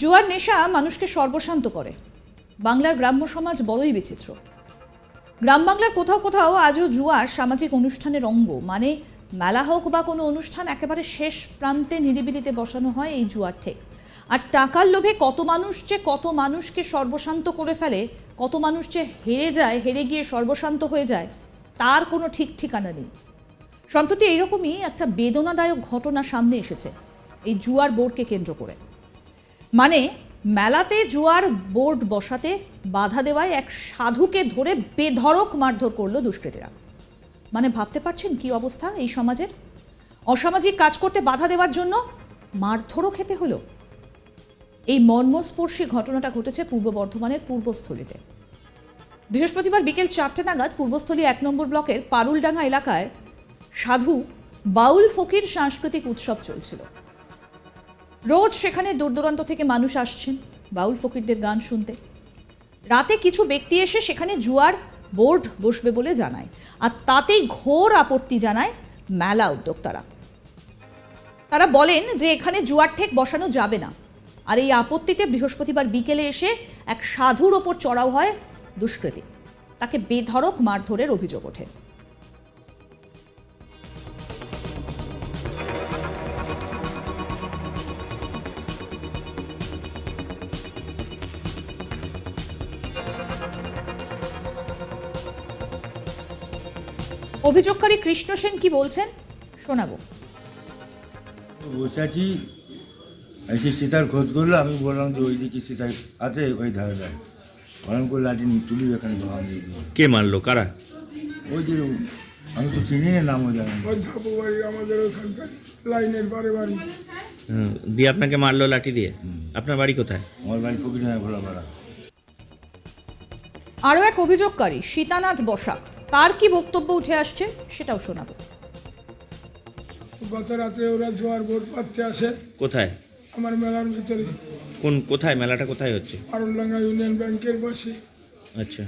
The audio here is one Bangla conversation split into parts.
জুয়ার নেশা মানুষকে সর্বশান্ত করে। বাংলার গ্রাম্য সমাজ বড়ই বিচিত্র। গ্রাম বাংলার কোথাও কোথাও আজও জুয়া সামাজিক অনুষ্ঠানের অঙ্গ। মানে মেলা হোক বা কোনো অনুষ্ঠান, একেবারে শেষ প্রান্তে নিরিবিলিতে বসানো হয় এই জুয়ার ঠেক। আর টাকার লোভে কত মানুষ যে কত মানুষকে সর্বশান্ত করে ফেলে, কত মানুষ যে হেরে যায়, হেরে গিয়ে সর্বশান্ত হয়ে যায়, তার কোনো ঠিক ঠিকানা নেই। সম্প্রতি এইরকমই একটা বেদনাদায়ক ঘটনা সামনে এসেছে, এই জুয়ার বোর্ডকে কেন্দ্র করে। মানে মেলাতে জুয়ার বোর্ড বসাতে বাধা দেওয়ায় এক সাধুকে ধরে বেধড়ক মারধর করল দুষ্কৃতীরা। মানে ভাবতে পারছেন কি অবস্থা এই সমাজের? অসামাজিক কাজ করতে বাধা দেওয়ার জন্য মারধরও খেতে হলো। এই মর্মস্পর্শী ঘটনাটা ঘটেছে পূর্ব বর্ধমানের পূর্বস্থলীতে। বৃহস্পতিবার বিকেল চারটে নাগাদ পূর্বস্থলী এক নম্বর ব্লকের পারুলডাঙ্গা এলাকায় সাধু বাউল ফকির সাংস্কৃতিক উৎসব চলছিল। রোজ সেখানে দূর দূরান্ত থেকে মানুষ আসছেন বাউল ফকিরদের গান শুনতে। রাতে কিছু ব্যক্তি এসে সেখানে জুয়ার বোর্ড বসবে বলে জানায় আর তাতেই ঘোর আপত্তি জানায় মেলা উদ্যোক্তারা। তারা বলেন যে এখানে জুয়ার ঠেক বসানো যাবে না। আর এই আপত্তিতে বৃহস্পতিবার বিকেলে এসে এক সাধুর ওপর চড়াও হয় দুষ্কৃতী। তাকে বেধড়ক মারধরের অভিযোগ ওঠে। অভিযোগকারী কৃষ্ণ সেন কি বলছেন? শোনাবো। বসে আছি এসে সীতার খোঁজ করল আমি বললাম যে ওই দিকে সীতার আছে ওই ধারে ধারে অনেক করে লাঠি তুলি এখানে। কে মারলো? কারা? ওই যে আমি তো চিনি না নামও জানি ওই ধাপু বাড়ি আমাদের ওখানকার লাইনের বারে বাড়ি। দিয়ে আপনাকে মারলো লাঠি দিয়ে? আপনার বাড়ি কোথায়? আমার বাড়ি ফকির হয়ে ভোলা পাড়া আরও এক অভিযোগকারী সীতানাথ বসাক। তার কি বক্তব্য উঠে আসছে সেটাও শোনাবো। গত রাত্রে ওরা জোয়ার বোট পাচ্ছে আসে। কোথায়? আমার মেলার ভিতরে। কোন কোথায়? মেলাটা কোথায় হচ্ছে? পারুলডাঙ্গা ইউনিয়ন ব্যাংকের পাশে। আচ্ছা।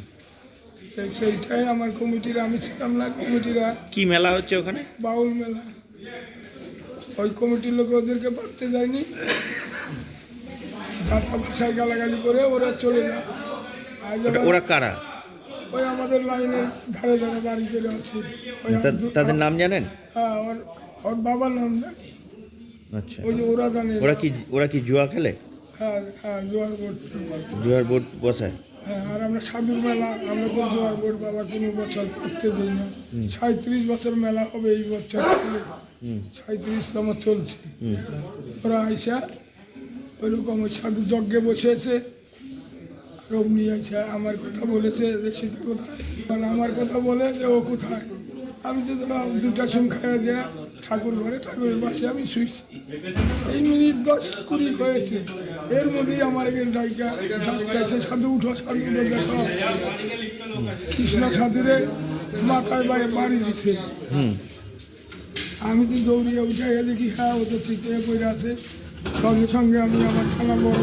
সেই- সেইটাই আমার কমিটিরা আমি ছিলাম না কমিটিরা। কি মেলা হচ্ছে ওখানে? বাউল মেলা। ওই কমিটির লোক ওদেরকে পারতে যায়নি ভাষায় গালাগালি করে ওরা চলে যায়। ওটা- ওরা কারা? ওই আমাদের লাইনের ধারে ধারে বাড়ি করে আছে ওই তাদের নাম জানেন? হ্যাঁ ওর ওর বাবার নাম জানি আচ্ছা। ওই যে ওরা জানে। ওরা কি ওরা কি জুয়া খেলে? হ্যাঁ হ্যাঁ জোয়ার বোর্ড জুয়ার বোর্ড বসায়? হ্যাঁ আর আমরা সাধুর মেলা আমরা তো জোয়ার বোর্ড বাবা কোনো বছর করতে দিই না। সাঁত্রিশ বছর মেলা হবে এই বছর। সাঁত্রিশতম চলছে। ওরা আইসা ওইরকম ওই সাধু যজ্ঞে বসেছে অমনি আইসা আমার কথা বলেছে যে সীতা কোথায়? মানে আমার কথা বলে যে ও কোথায়? আমি তো ধরো দুটা সুম খাইয়ে দেয়া ঠাকুর ঘরে ঠাকুরের পাশে আমি শুইছি। এই মিনিট দশ কুড়ি হয়েছে। এর মধ্যেই আমার এখানে ডাইকা ডাকতেছে সাধু উঠো সাধু উঠো দেখো। কৃষ্ণ সাধুরে মাথায় বাড়ি বাড়ি দিছে। আমি তো দৌড়িয়ে উঠে গিয়ে দেখি হ্যাঁ ও তো ঠিক হয়ে পড়ে আছে। সঙ্গে সঙ্গে আমি আমার থানা বড়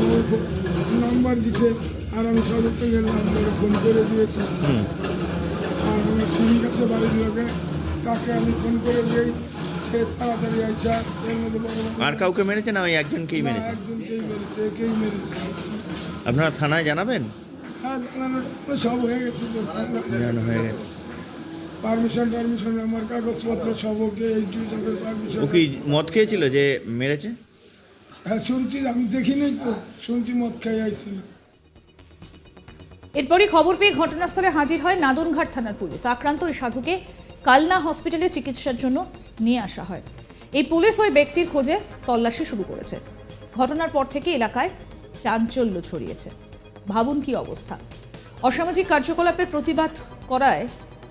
নাম্বার দিছে। আর আমি সঙ্গে নাম্বারে ফোন করে দিয়েছি। আর আমার সিঁড়ি কাছে বাড়ির লোকে তাকে আমি ফোন করে দিই সে তাড়াতাড়ি আইসা এর মধ্যে আর কাউকে মেরেছে না ওই একজনকেই মেরেছে? একজনকেই মেরেছে একেই মেরেছে। আপনারা থানায় জানাবেন? হ্যাঁ জানানো সব হয়ে গেছে জানানো হয়ে গেছে। পারমিশন টারমিশন আমার কাগজপত্র সব ওকে এই ডিভিশনের পারমিশন ও কি মদ খেয়েছিল যে মেরেছে? হ্যাঁ শুনছি আমি দেখিনি তো শুনছি মদ খেয়ে আইছিল। এরপরই খবর পেয়ে ঘটনাস্থলে হাজির হয় নাদনঘাট থানার পুলিশ। আক্রান্ত ওই সাধুকে কালনা হসপিটালে চিকিৎসার জন্য নিয়ে আসা হয়। এই পুলিশ ওই ব্যক্তির খোঁজে তল্লাশি শুরু করেছে। ঘটনার পর থেকে এলাকায় চাঞ্চল্য ছড়িয়েছে। ভাবুন কি অবস্থা? অসামাজিক কার্যকলাপের প্রতিবাদ করায়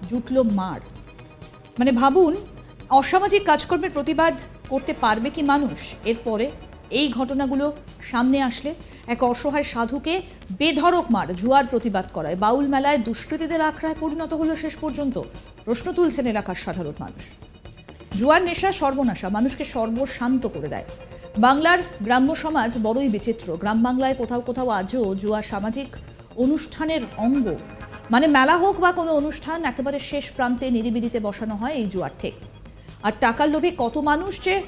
জুটল মার। মানে ভাবুন, অসামাজিক কাজকর্মের প্রতিবাদ করতে পারবে কি মানুষ? এরপরে এই ঘটনাগুলো সামনে আসলে এক অসহায় সাধুকে বেধড়ক মার জুয়ার প্রতিবাদ করায়। বাউল মেলায় দুষ্কৃতীদের আখড়ায় পরিণত হলো শেষ পর্যন্ত। প্রশ্ন তুলছেন এলাকার সাধারণ মানুষ। জুয়ার নেশা সর্বনাশা, মানুষকে সর্বশান্ত করে দেয়। বাংলার গ্রাম্য সমাজ বড়ই বিচিত্র। গ্রাম বাংলায় কোথাও কোথাও আজও জুয়া সামাজিক অনুষ্ঠানের অঙ্গ। মানে মেলা হোক বা কোনো অনুষ্ঠান, একেবারে শেষ প্রান্তে নিরিবিলিতে বসানো হয় এই জুয়ার ঠেক। আর টাকার লোভে কত মানুষ যে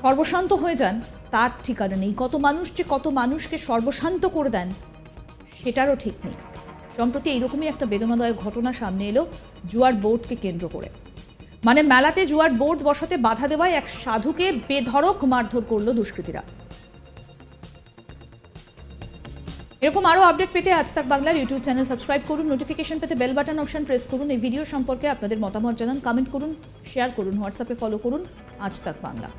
সর্বশান্ত হয়ে যান, তার ঠিকানা নেই। কত মানুষ যে কত মানুষকে সর্বশান্ত করে দেন, সেটারও ঠিক নেই। সম্প্রতি এইরকমই একটা বেদনাদায়ক ঘটনা সামনে এলো জুয়ার বোর্ডকে কেন্দ্র করে। মানে মেলাতে জুয়ার বোর্ড বসাতে বাধা দেওয়ায় এক সাধুকে বেধড়ক মারধর করল দুষ্কৃতীরা। এরকম আরও আপডেট পেতে আজ তাক বাংলার ইউটিউব চ্যানেল সাবস্ক্রাইব করুন নোটিফিকেশন পেতে বেল বাটন অপশন প্রেস করুন, এই ভিডিও সম্পর্কে আপনাদের মতামত জানান কমেন্ট করুন শেয়ার করুন হোয়াটসঅ্যাপে ফলো করুন, আজ তাক বাংলা।